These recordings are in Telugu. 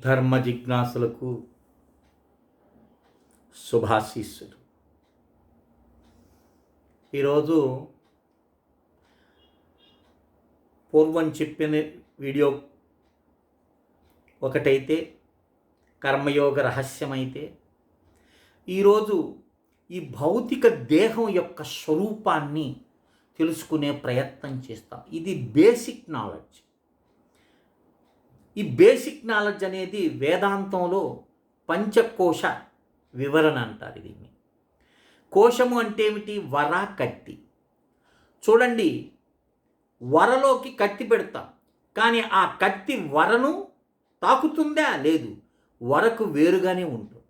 ధర్మ జిజ్ఞాసులకు శుభాశీస్సులు. ఈరోజు పూర్వం చెప్పిన వీడియో ఒకటైతే కర్మయోగ రహస్యమైతే ఈరోజు ఈ భౌతిక దేహం యొక్క స్వరూపాన్ని తెలుసుకునే ప్రయత్నం చేస్తాం. ఇది బేసిక్ నాలెడ్జ్. ఈ బేసిక్ నాలెడ్జ్ అనేది వేదాంతంలో పంచకోశ వివరణ అంటారు దీన్ని కోశము అంటే ఏమిటి? వర కత్తి. చూడండి వరలోకి కత్తి పెడతాం. కానీ ఆ కత్తి వరను తాకుతుందా? లేదు. వరకు వేరుగానే ఉంటుంది.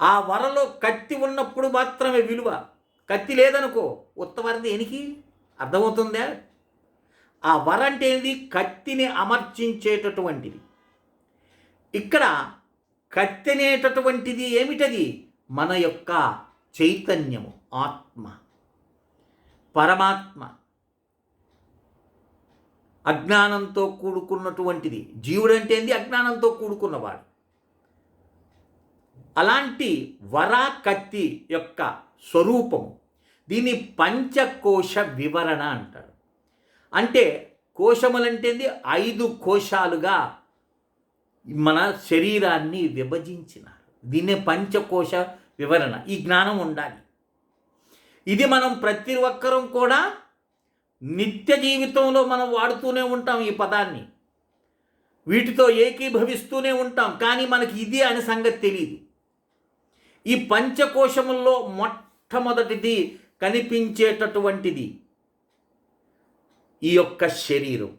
ఆ వరలో కత్తి ఉన్నప్పుడు మాత్రమే విలువ. కత్తి లేదనుకో ఉత్తవర దేనికి? అర్థమవుతుందా? ఆ వర అంటే ఏంది కత్తిని అమర్చించేటటువంటిది. ఇక్కడ కత్తి అనేటటువంటిది ఏమిటది? మన యొక్క చైతన్యము ఆత్మ పరమాత్మ. అజ్ఞానంతో కూడుకున్నటువంటిది. జీవుడు అంటే ఏంది అజ్ఞానంతో కూడుకున్నవాడు. అలాంటి వర కత్తి యొక్క స్వరూపము దీన్ని పంచకోశ వివరణ అంటారు. అంటే కోశములంటేది ఐదు కోశాలుగా మన శరీరాన్ని విభజించినారు. దీన్నే పంచకోశ వివరణ. ఈ జ్ఞానం ఉండాలి. ఇది మనం ప్రతి ఒక్కరం కూడా నిత్య జీవితంలో మనం వాడుతూనే ఉంటాం ఈ పదాన్ని. వీటితో ఏకీభవిస్తూనే ఉంటాం. కానీ మనకి ఇది అని సంగతి తెలియదు ఈ పంచకోశముల్లో మొట్టమొదటిది కనిపించేటటువంటిది ఈ యొక్క శరీరం.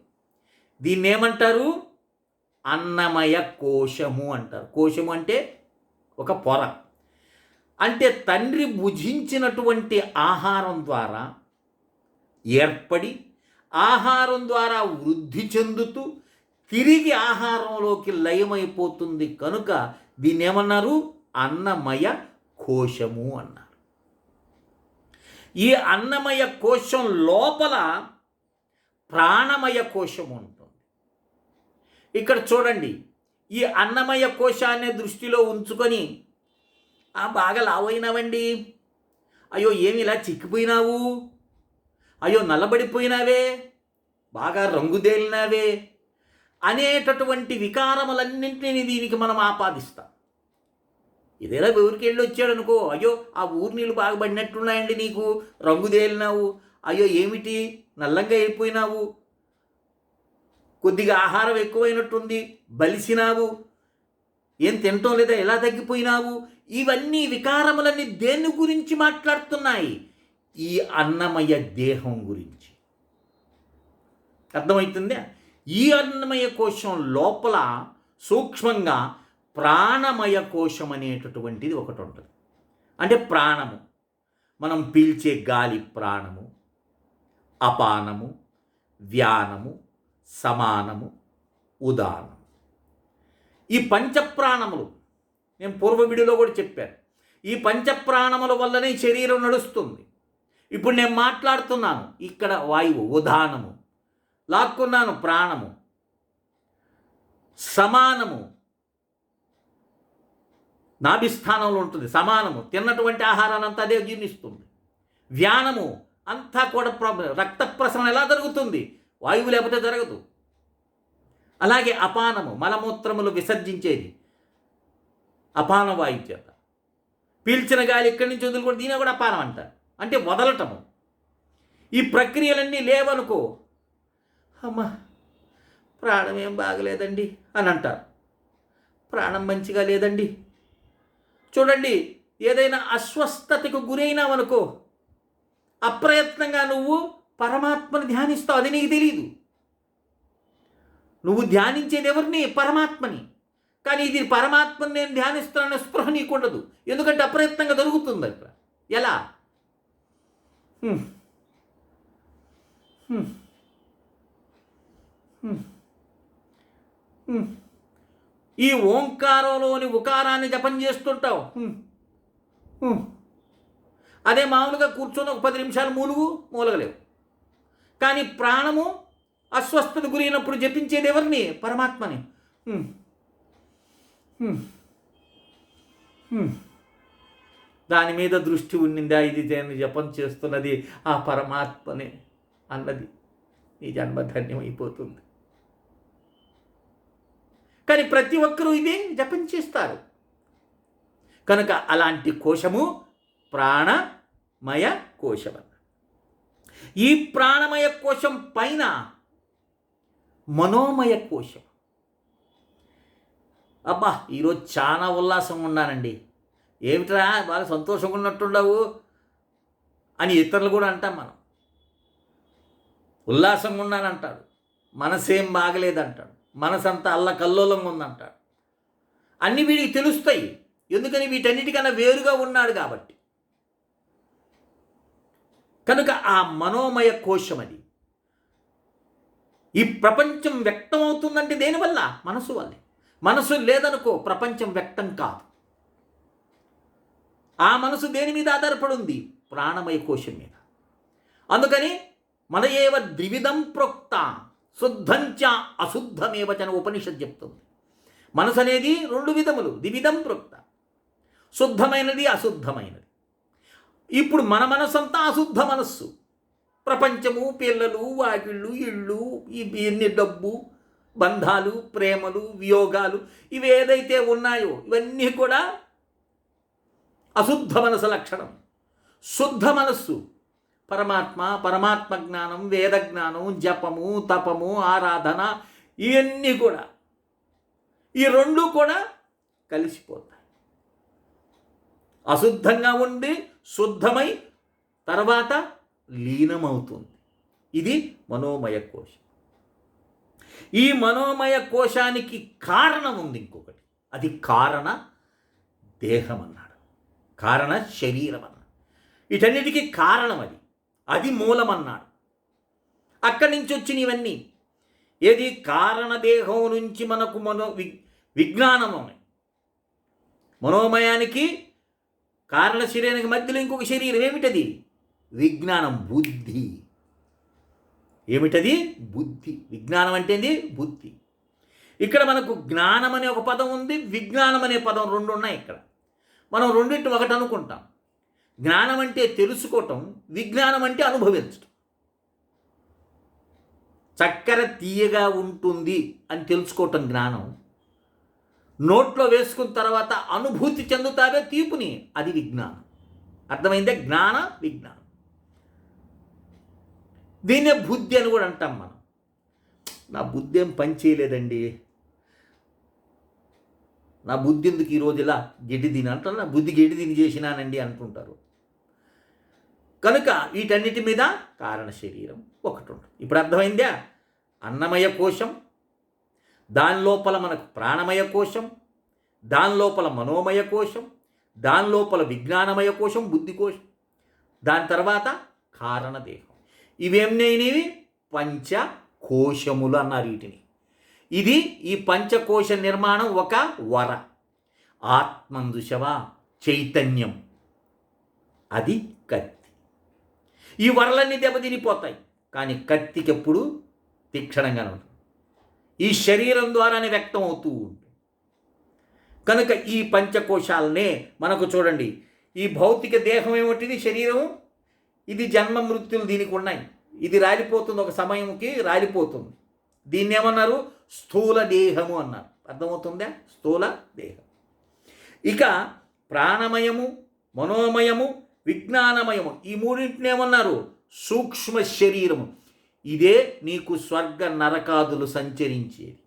దీన్ని ఏమంటారు? అన్నమయ కోశము అంటారు. కోశము అంటే ఒక పొర. అంటే తండ్రి భుజించినటువంటి ఆహారం ద్వారా ఏర్పడి ఆహారం ద్వారా వృద్ధి చెందుతూ తిరిగి ఆహారంలోకి లయమైపోతుంది కనుక దీన్ని ఏమన్నారు? అన్నమయ కోశము అన్నారు. ఈ అన్నమయ కోశం లోపల ప్రాణమయ కోశం ఉంటుంది. ఇక్కడ చూడండి ఈ అన్నమయ కోశాన్ని దృష్టిలో ఉంచుకొని ఆ బాగా లావైనావండి. అయ్యో ఏమి ఇలా చిక్కిపోయినావు? అయ్యో నల్లబడిపోయినావే? బాగా రంగుదేలినావే? అనేటటువంటి వికారములన్నింటినీ దీనికి మనం ఆపాదిస్తాం. ఇదేలా ఊరికి వెళ్ళి వచ్చాడు అనుకో అయ్యో ఆ ఊరు నీళ్ళు బాగా పడినట్టున్నాయండి నీకు రంగుదేలినావు. అయ్యో ఏమిటి? నల్లంగా అయిపోయినావు. కొద్దిగా ఆహారం ఎక్కువైనట్టుంది బలిసినావు. ఏం తినటం లేదా ఎలా తగ్గిపోయినావు? ఇవన్నీ వికారములన్నీ దేని గురించి మాట్లాడుతున్నాయి? ఈ అన్నమయ దేహం గురించి. అర్థమవుతుందా? ఈ అన్నమయ కోశం లోపల సూక్ష్మంగా ప్రాణమయ కోశం అనేటటువంటిది ఒకటి ఉంటుంది. అంటే ప్రాణము. మనం పీల్చే గాలి ప్రాణము. అపానము వ్యానము సమానము ఉదానము. ఈ పంచప్రాణములు నేను పూర్వ వీడియోలో కూడా చెప్పాను. ఈ పంచప్రాణముల వల్లనే శరీరం నడుస్తుంది. ఇప్పుడు నేను మాట్లాడుతున్నాను ఇక్కడ వాయువు ఉదానము లాక్కున్నాను ప్రాణము సమానము. నాభిస్థానంలో ఉంటుంది సమానము. తిన్నటువంటి ఆహారాన్ని అంతా అదే జీర్ణిస్తుంది. వ్యానము అంతా కూడా ప్రాబ్లం రక్త ప్రసరణ ఎలా జరుగుతుంది? వాయువు లేకపోతే జరగదు. అలాగే అపానము మలమూత్రములు విసర్జించేది. అపాన వాయువు చేత. పీల్చిన గాలి ఇక్కడి నుంచి వదులుకొని దీని కూడా అపానం అంట అంటే వదలటము. ఈ ప్రక్రియలన్నీ లేవనుకో అమ్మా ప్రాణం ఏం బాగలేదండి అని అంటారు. ప్రాణం మంచిగా లేదండి. చూడండి ఏదైనా అస్వస్థతకు గురైనావనుకో అప్రయత్నంగా నువ్వు పరమాత్మని ధ్యానిస్తావు. అది నీకు తెలియదు నువ్వు ధ్యానించేది ఎవరిని? పరమాత్మని. కానీ ఇది పరమాత్మని నేను ధ్యానిస్తున్నాను స్పృహ నీకు ఉండదు ఎందుకంటే అప్రయత్నంగా జరుగుతుంది అక్కడ ఎలా? ఈ ఓంకారంలోని ఉకారాన్ని జపం చేస్తుంటావు. అదే మామూలుగా కూర్చొని ఒక పది నిమిషాలు మూలుగు మూలగలేవు. కానీ ప్రాణము అస్వస్థత గురైనప్పుడు జపించేది ఎవరిని? పరమాత్మని. దాని మీద దృష్టి ఉండిందా ఇది నేను జపం చేస్తున్నది ఆ పరమాత్మనే అన్నది. నీ జన్మ ధన్యమైపోతుంది. కానీ ప్రతి ఒక్కరూ ఇదే జపం చేస్తారు. కనుక అలాంటి కోశము ప్రాణ మయ కోశం ఈ ప్రాణమయ కోశం పైన మనోమయ కోశం అబ్బా ఈరోజు చాలా ఉల్లాసంగా ఉన్నానండి ఏమిట్రా బాగా సంతోషంగా ఉన్నట్టుండవు అని ఇతరులు కూడా అంటాం మనం. ఉల్లాసంగా ఉన్నానంటాడు మనసేం బాగలేదంటాడు. మనసంతా అల్లకల్లోలంగా ఉందంటాడు. అన్ని వీడికి తెలుస్తాయి. ఎందుకని వీటన్నిటికన్నా వేరుగా ఉన్నాడు కాబట్టి. కనుక ఆ మనోమయ కోశం అది. ఈ ప్రపంచం వ్యక్తమవుతుందంటే దేనివల్ల మనసు వల్లే. మనసు లేదనుకో ప్రపంచం వ్యక్తం కాదు. ఆ మనసు దేని మీద ఆధారపడి ఉంది ప్రాణమయ కోశం మీద. అందుకని మన ఏవ ద్వివిధం ప్రోక్త శుద్ధంచ అశుద్ధమేవచన ఉపనిషత్ చెప్తుంది. మనసు అనేది రెండు విధములు ద్వివిధం ప్రోక్త. శుద్ధమైనది అశుద్ధమైనది. ఇప్పుడు మన మనసంతా అశుద్ధ మనస్సు. ప్రపంచము పిల్లలు వాకిళ్ళు ఇళ్ళు ఇవన్నీ డబ్బు బంధాలు ప్రేమలు వియోగాలు ఇవి ఏదైతే ఉన్నాయో ఇవన్నీ కూడా అశుద్ధ మనసు లక్షణం. శుద్ధ మనస్సు. పరమాత్మ పరమాత్మ జ్ఞానం వేద జ్ఞానం జపము తపము ఆరాధన ఇవన్నీ కూడా. ఈ రెండు కూడా కలిసిపోతాయి. అశుద్ధంగా ఉండి శుద్ధమై తర్వాత లీనమవుతుంది. ఇది మనోమయ కోశం. ఈ మనోమయ కోశానికి కారణం ఉంది ఇంకొకటి. అది కారణ దేహం అన్నాడు కారణ శరీరం అన్నాడు వీటన్నిటికీ కారణం అది. అది మూలం అన్నాడు అక్కడి నుంచి వచ్చిన ఇవన్నీ ఏది కారణదేహం నుంచి మనకు మనో వి విజ్ఞానం మనోమయానికి కారణ శరీరానికి మధ్యలో ఇంకొక శరీరం ఏమిటది? విజ్ఞానం బుద్ధి. ఏమిటది? బుద్ధి. విజ్ఞానం అంటే బుద్ధి. ఇక్కడ మనకు జ్ఞానం అనే ఒక పదం ఉంది విజ్ఞానం అనే పదం రెండు ఉన్నాయి ఇక్కడ. మనం రెండింటి ఒకటి అనుకుంటాం. జ్ఞానం అంటే తెలుసుకోవటం విజ్ఞానం అంటే అనుభవించటం. చక్కెర తీయగా ఉంటుంది అని తెలుసుకోవటం జ్ఞానం. నోట్లో వేసుకున్న తర్వాత అనుభూతి చెందుతావే తీపుని. అది విజ్ఞానం. అర్థమైందే? జ్ఞాన విజ్ఞానం. దీన్నే బుద్ధి అని కూడా అంటాం మనం. నా బుద్ధి ఏం పని చేయలేదండి. నా బుద్ధి ఎందుకు ఈరోజు ఇలా గడ్డి అంటారు? నా బుద్ధి గడ్డి చేసినానండి అంటుంటారు. కనుక వీటన్నిటి మీద కారణ శరీరం ఒకటి ఉంటుంది. ఇప్పుడు అర్థమైందా? అన్నమయ కోశం దాని లోపల మనకు ప్రాణమయ కోశం దాని లోపల మనోమయ కోశం దాని లోపల విజ్ఞానమయ కోశం బుద్ధి కోశం. దాని తర్వాత కారణదేహం ఇవేమైనవి పంచకోశములు అన్నారు వీటిని. ఇది ఈ పంచకోశ నిర్మాణం ఒక వర. ఆత్మందుషవా చైతన్యం. అది కత్తి. ఈ వరలన్నీ దెబ్బతినిపోతాయి. కానీ కత్తికి ఎప్పుడు తీక్షణంగా ఉంటుంది ఈ శరీరం ద్వారానే వ్యక్తం అవుతూ ఉంటుంది. కనుక ఈ పంచకోశాలనే మనకు చూడండి ఈ భౌతిక దేహం ఏమిటిది? శరీరం ఇది జన్మ మృత్యులు దీనికి ఉన్నాయి. ఇది రాలిపోతుంది ఒక సమయంకి రాలిపోతుంది. దీన్ని ఏమన్నారు? స్థూల దేహము అన్నారు. అర్థమవుతుందా? స్థూల దేహం. ఇక ప్రాణమయము మనోమయము విజ్ఞానమయము ఈ మూడింటిని ఏమన్నారు? సూక్ష్మ శరీరము. ఇదే నీకు స్వర్గ నరకాదులు సంచరించేది.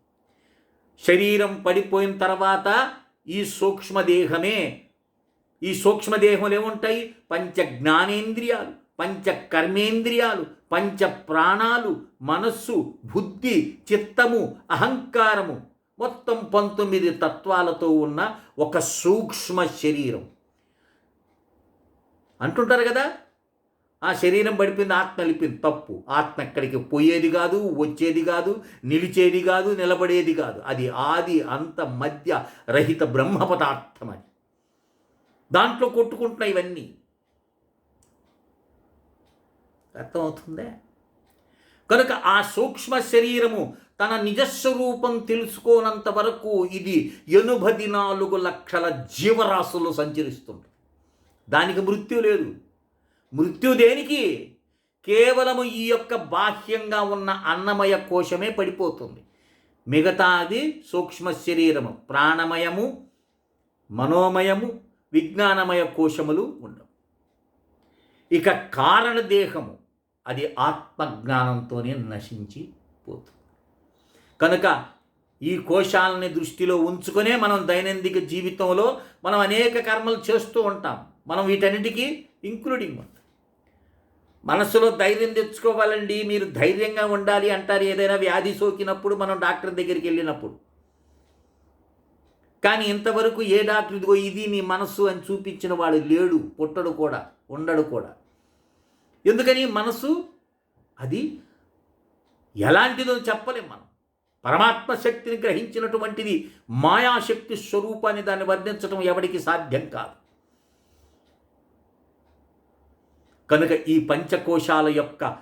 శరీరం పడిపోయిన తర్వాత ఈ సూక్ష్మదేహమే ఈ సూక్ష్మదేహంలో ఏముంటాయి? పంచ జ్ఞానేంద్రియాలు పంచ కర్మేంద్రియాలు పంచ ప్రాణాలు మనస్సు బుద్ధి చిత్తము అహంకారము. మొత్తం పంతొమ్మిది తత్వాలతో ఉన్న ఒక సూక్ష్మ శరీరం. అంటుంటారు కదా ఆ శరీరం పడిపోయింది ఆత్మ వెళ్ళిపోయింది తప్పు. ఆత్మ ఎక్కడికి పోయేది కాదు వచ్చేది కాదు నిలిచేది కాదు నిలబడేది కాదు. అది ఆది అంత మధ్య రహిత బ్రహ్మ పదార్థం అది. దాంట్లో కొట్టుకుంటున్నాయి ఇవన్నీ. అర్థమవుతుందే? కనుక ఆ సూక్ష్మ శరీరము తన నిజస్వరూపం తెలుసుకోనంత వరకు ఇది ఎనుభది నాలుగు లక్షల జీవరాశులు సంచరిస్తుంది. దానికి మృత్యు లేదు. మృత్యు దేనికి కేవలము ఈ యొక్క బాహ్యంగా ఉన్న అన్నమయ కోశమే పడిపోతుంది. మిగతాది సూక్ష్మ శరీరము ప్రాణమయము మనోమయము విజ్ఞానమయ కోశములు ఉండవు. ఇక కారణ దేహము అది ఆత్మజ్ఞానంతోనే నశించి పోతుంది. కనుక ఈ కోశాలని దృష్టిలో ఉంచుకునే మనం దైనందిక జీవితంలో మనం అనేక కర్మలు చేస్తూ ఉంటాం. మనం వీటన్నిటికీ ఇంక్లూడింగ్ ఉంటాం. మనసులో ధైర్యం తెచ్చుకోవాలండి మీరు ధైర్యంగా ఉండాలి అంటారు ఏదైనా వ్యాధి సోకినప్పుడు మనం డాక్టర్ దగ్గరికి వెళ్ళినప్పుడు. కానీ ఇంతవరకు ఏ డాక్టర్ ఇదిగో ఇది నీ మనస్సు అని చూపించిన వాడు లేడు పుట్టడు కూడా ఉండడు కూడా. ఎందుకని మనసు అది ఎలాంటిదో చెప్పలేం మనం. పరమాత్మ శక్తిని గ్రహించినటువంటిది మాయాశక్తి స్వరూపాన్ని దాన్ని వర్ణించడం ఎవరికి సాధ్యం కాదు. కనుక ఈ పంచకోశాల యొక్క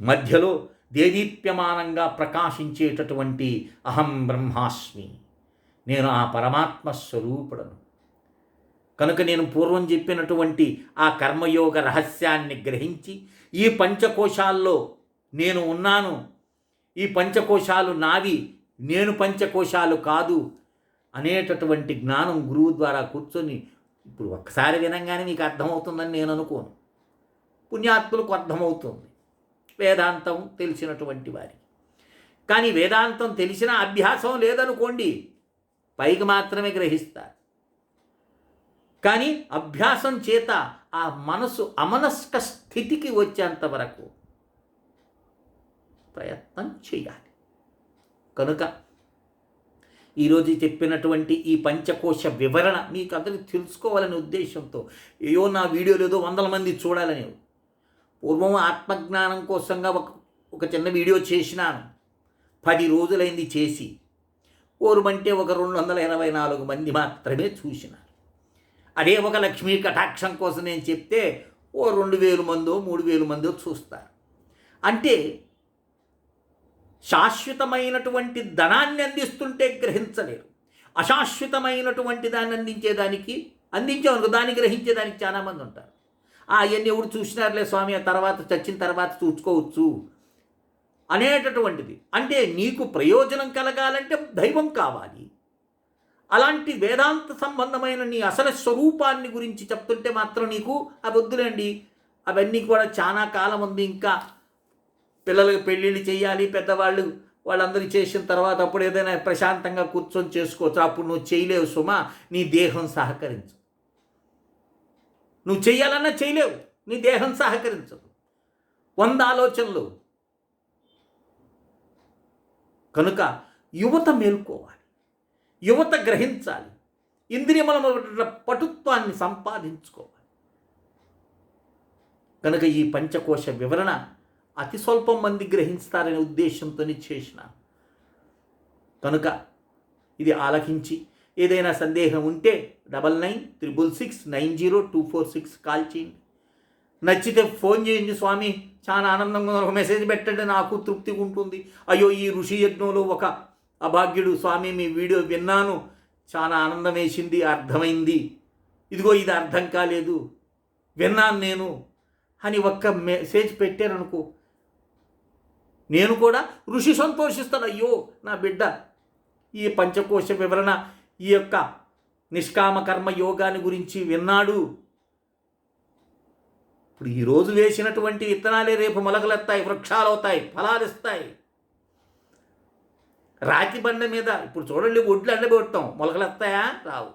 మధ్యలో దేదీప్యమానంగా ప్రకాశించేటటువంటి అహం బ్రహ్మాస్మి. నేను ఆ పరమాత్మ స్వరూపుడను. కనుక నేను పూర్వం చెప్పినటువంటి ఆ కర్మయోగ రహస్యాన్ని గ్రహించి ఈ పంచకోశాల్లో నేను ఉన్నాను. ఈ పంచకోశాలు నావి నేను పంచకోశాలు కాదు అనేటటువంటి జ్ఞానం గురువు ద్వారా కూర్చొని ఇప్పుడు ఒక్కసారి వినంగానే మీకు అర్థమవుతుందని నేను అనుకోను. పుణ్యాత్ములకు అర్థమవుతుంది. వేదాంతం తెలిసినటువంటి వారి కానీ వేదాంతం తెలిసిన అభ్యాసం లేదనుకోండి పైకి మాత్రమే గ్రహిస్తారు. కానీ అభ్యాసం చేత ఆ మనసు అమనస్క స్థితికి వచ్చేంత వరకు ప్రయత్నం చేయాలి. కనుక ఈరోజు చెప్పినటువంటి ఈ పంచకోశ వివరణ మీకు అందరికి తెలుసుకోవాలనే ఉద్దేశంతో ఏయో నా వీడియోలు ఏదో వందల మంది చూడాలని పూర్వం ఆత్మజ్ఞానం కోసంగా ఒక ఒక చిన్న వీడియో చేసినాను. పది రోజులైంది చేసి ఓరుమంటే ఒక రెండు వందల ఇరవై నాలుగు మంది మాత్రమే చూసినారు. అదే ఒక లక్ష్మీ కటాక్షం కోసం నేను చెప్తే ఓ రెండు వేలు మందో మూడు వేలు మందో చూస్తారు. అంటే శాశ్వతమైనటువంటి ధనాన్ని అందిస్తుంటే గ్రహించలేరు. అశాశ్వతమైనటువంటి దాన్ని అందించేదానికి అందించేవనుకో దాన్ని గ్రహించేదానికి చాలామంది ఉంటారు. ఆ అవన్నీ ఎవరు చూసినారులే స్వామి ఆ తర్వాత చచ్చిన తర్వాత చూసుకోవచ్చు అనేటటువంటిది. అంటే నీకు ప్రయోజనం కలగాలంటే దైవం కావాలి. అలాంటి వేదాంత సంబంధమైన నీ అసలు స్వరూపాన్ని గురించి చెప్తుంటే మాత్రం నీకు అవి వద్దులేండి అవన్నీ కూడా చాలా కాలం ఉంది ఇంకా పిల్లలకు పెళ్ళిళ్ళు చేయాలి పెద్దవాళ్ళు వాళ్ళందరూ చేసిన తర్వాత అప్పుడు ఏదైనా ప్రశాంతంగా కూర్చొని చేసుకోవచ్చు. అప్పుడు నువ్వు చేయలేవు సుమా నీ దేహం సహకరించు నువ్వు చేయాలన్నా చేయలేవు నీ దేహం సహకరించదు. వంద ఆలోచనలు. కనుక యువత మేల్కోవాలి యువత గ్రహించాలి ఇంద్రియముల పటుత్వాన్ని సంపాదించుకోవాలి. కనుక ఈ పంచకోశ వివరణ అతి స్వల్పం మంది గ్రహిస్తారనే ఉద్దేశంతోనే చేసిన. కనుక ఇది ఆలకించి ఏదైనా సందేహం ఉంటే double nine triple six nine zero two four six call చేయండి. నచ్చితే ఫోన్ చేయండి స్వామి చాలా ఆనందంగా ఒక మెసేజ్ పెట్టండి నాకు తృప్తిగా ఉంటుంది. అయ్యో ఈ ఋషి యజ్ఞంలో ఒక అభాగ్యుడు స్వామి మీ వీడియో విన్నాను. చాలా ఆనందం వేసింది అర్థమైంది. ఇదిగో ఇది అర్థం కాలేదు. విన్నాను నేను. అని ఒక్క మెసేజ్ పెట్టారనుకో నేను కూడా ఋషి సంతోషిస్తాను. అయ్యో నా బిడ్డ ఈ పంచకోశ వివరణ ఈ యొక్క నిష్కామ కర్మ యోగాన్ని గురించి విన్నాడు. ఇప్పుడు ఈరోజు వేసినటువంటి విత్తనాలే రేపు మొలకలెత్తాయి వృక్షాలు అవుతాయి ఫలాలు ఇస్తాయి రాతి బండ మీద ఇప్పుడు చూడండి ఒడ్లు ఎండబెడతాం మొలకలెత్తాయా? రావు.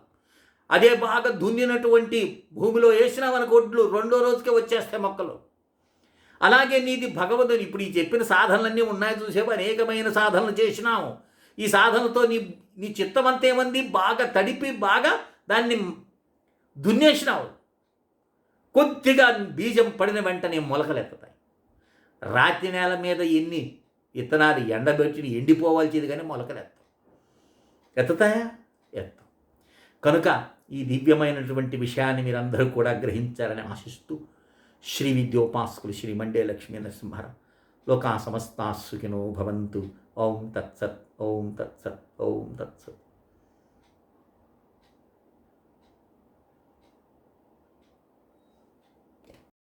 అదే బాగా దున్నినటువంటి భూమిలో వేసినా మనకు ఒడ్లు రెండో రోజుకే వచ్చేస్తాయి మొక్కలు. అలాగే నీది భగవద్ని ఇప్పుడు ఈ చెప్పిన సాధనలన్నీ ఉన్నాయి చూసేపు అనేకమైన సాధనలు చేసినాము ఈ సాధనతో నీ నీ చిత్తం అంతేమంది బాగా తడిపి బాగా దాన్ని దున్నేసినావు. కొద్దిగా బీజం పడిన వెంటనే మొలకలెత్తుతాయి రాతి నేల మీద ఎన్ని విత్తనాలు ఎండబెట్టి ఎండిపోవాల్సింది కానీ మొలకలెత్తాం ఎత్తుతాయా? ఎత్తాం కనుక ఈ దివ్యమైనటువంటి విషయాన్ని మీరందరూ కూడా గ్రహించాలని ఆశిస్తూ श्री विद्योपास्कृ श्री मंडे लक्ष्मी नरसिंह लोका समस्ता सुखिनो भवन्तु। ओम तत्सत ओम तत्सत ओम तत्सत।